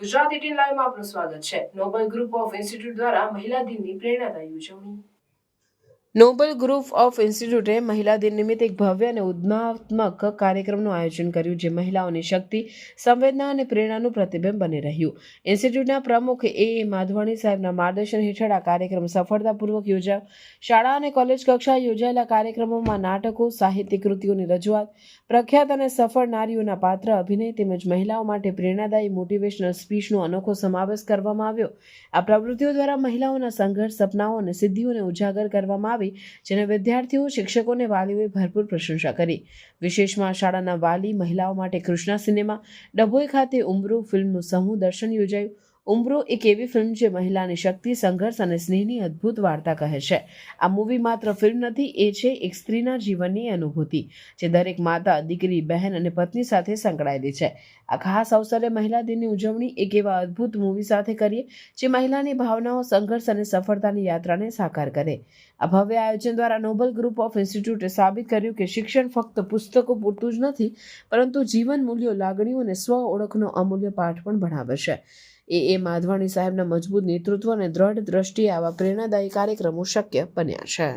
Gujarat eighteen લાઈવમાં આપનું સ્વાગત છે. નોબલ ગ્રુપ ઓફ ઇન્સ્ટિટ્યૂટ દ્વારા મહિલા દિનની પ્રેરણાદાયી ઉજવણી. નોબલ ગ્રુપ ઓફ ઇન્સ્ટિટ્યૂટે મહિલા દિન નિમિત્તે એક ભવ્ય અને ઉદ્દમાત્મક કાર્યક્રમનું આયોજન કર્યું, જે મહિલાઓની શક્તિ, સંવેદના અને પ્રેરણાનું પ્રતિબિંબ બની રહ્યું. ઇન્સ્ટિટ્યૂટના પ્રમુખ એ. માધવાણી સાહેબના માર્ગદર્શન હેઠળ આ કાર્યક્રમ સફળતાપૂર્વક યોજાયો. શાળા અને કોલેજ કક્ષાએ યોજાયેલા કાર્યક્રમોમાં નાટકો, સાહિત્યિક કૃતિઓની રજૂઆત, પ્રખ્યાત અને સફળ નારીઓના પાત્ર, અભિનય તેમજ મહિલાઓ માટે પ્રેરણાદાયી મોટિવેશનલ સ્પીચનો અનોખો સમાવેશ કરવામાં આવ્યો. આ પ્રવૃત્તિઓ દ્વારા મહિલાઓના સંઘર્ષ, સપનાઓ અને સિદ્ધિઓને ઉજાગર કરવામાં આવી, જેને વિદ્યાર્થીઓ, શિક્ષકો અને વાલીઓએ ભરપૂર પ્રશંસા કરી. વિશેષમાં શાળાના વાલી મહિલાઓ માટે કૃષ્ણા સિનેમા, ડભોઈ ખાતે ઉમરો ફિલ્મનું સમૂહ દર્શન યોજાયું. ઉમરો એક એવી ફિલ્મ જે મહિલાની શક્તિ, સંઘર્ષ અને સ્નેહની અદ્ભુત વાર્તા કહે છે. આ મૂવી માત્ર ફિલ્મ નથી, એ છે એક સ્ત્રીના જીવનની અનુભૂતિ, જે દરેક માતા, દીકરી, બહેન અને પત્ની સાથે સંકળાયેલી છે. આ ખાસ અવસરે મહિલા દિનની ઉજવણી એક એવા અદ્ભુત મૂવી સાથે કરીએ, જે મહિલાની ભાવનાઓ, સંઘર્ષ અને સફળતાની યાત્રાને સાકાર કરે. આ ભવ્ય આયોજન દ્વારા નોબલ ગ્રુપ ઓફ ઇન્સ્ટિટ્યૂટે સાબિત કર્યું કે શિક્ષણ ફક્ત પુસ્તકો પૂરતું જ નથી, પરંતુ જીવન મૂલ્યો, લાગણીઓ અને સ્વ ઓળખનો અમૂલ્ય પાઠ પણ ભણાવે છે. એ એ માધવાણી સાહેબના મજબૂત નેતૃત્વ અને દ્રઢ દ્રષ્ટિએ આવા પ્રેરણાદાયી કાર્યક્રમો શક્ય બન્યા છે.